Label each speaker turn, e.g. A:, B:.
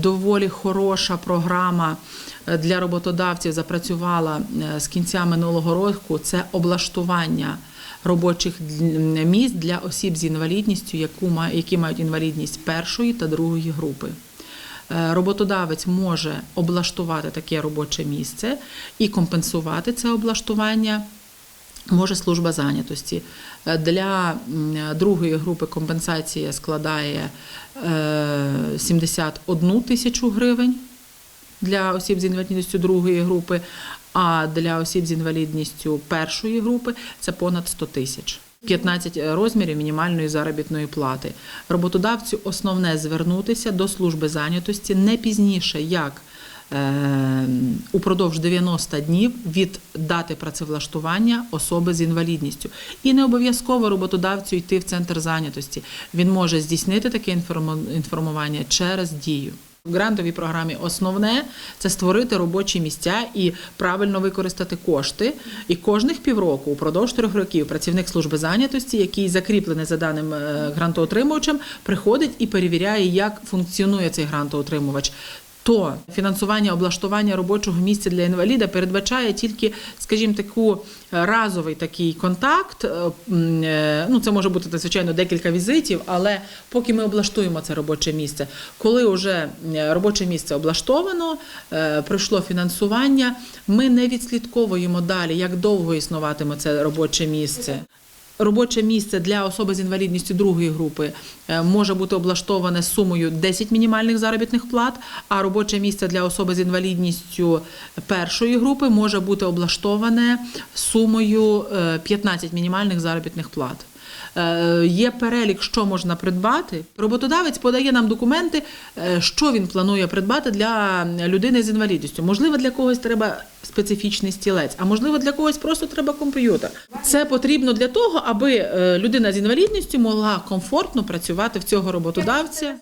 A: Доволі хороша програма е, для роботодавців запрацювала е, з кінця минулого року. Це облаштування робочих місць для осіб з інвалідністю, які мають інвалідність першої та другої групи. Е, Роботодавець може облаштувати таке робоче місце і компенсувати це облаштування може служба зайнятості. Для другої групи компенсація складає 71 тисячу гривень для осіб з інвалідністю другої групи, а для осіб з інвалідністю першої групи це понад 100 тисяч. 15 розмірів мінімальної заробітної плати. Роботодавцю основне звернутися до служби зайнятості не пізніше, як упродовж 90 днів від дати працевлаштування особи з інвалідністю. І не обов'язково роботодавцю йти в центр зайнятості. Він може здійснити таке інформування через дію. В грантовій програмі основне це створити робочі місця і правильно використати кошти. І кожних півроку, упродовж трьох років, працівник служби зайнятості, який закріплений за даним е, грантоотримувачем, приходить і перевіряє, як функціонує цей грантоотримувач. То фінансування облаштування робочого місця для інваліда передбачає тільки, скажімо, таку е, разовий такий контакт. Е, е, Ну, це може бути звичайно декілька візитів, але поки ми облаштуємо це робоче місце, коли вже робоче місце облаштовано, пройшло фінансування, ми не відслідковуємо далі, як довго існуватиме це робоче місце. Робоче місце для особи з інвалідністю другої групи е, може бути облаштоване сумою 10 мінімальних заробітних плат, а робоче місце для особи з інвалідністю першої групи може бути облаштоване сумою е, 15 мінімальних заробітних плат. Е, Є перелік, що можна придбати. Роботодавець подає нам документи, е, що він планує придбати для людини з інвалідністю. Можливо, для когось треба специфічний стілець, а можливо, для когось просто треба комп'ютер. Це потрібно для того, аби е, людина з інвалідністю могла комфортно працювати в цього роботодавця.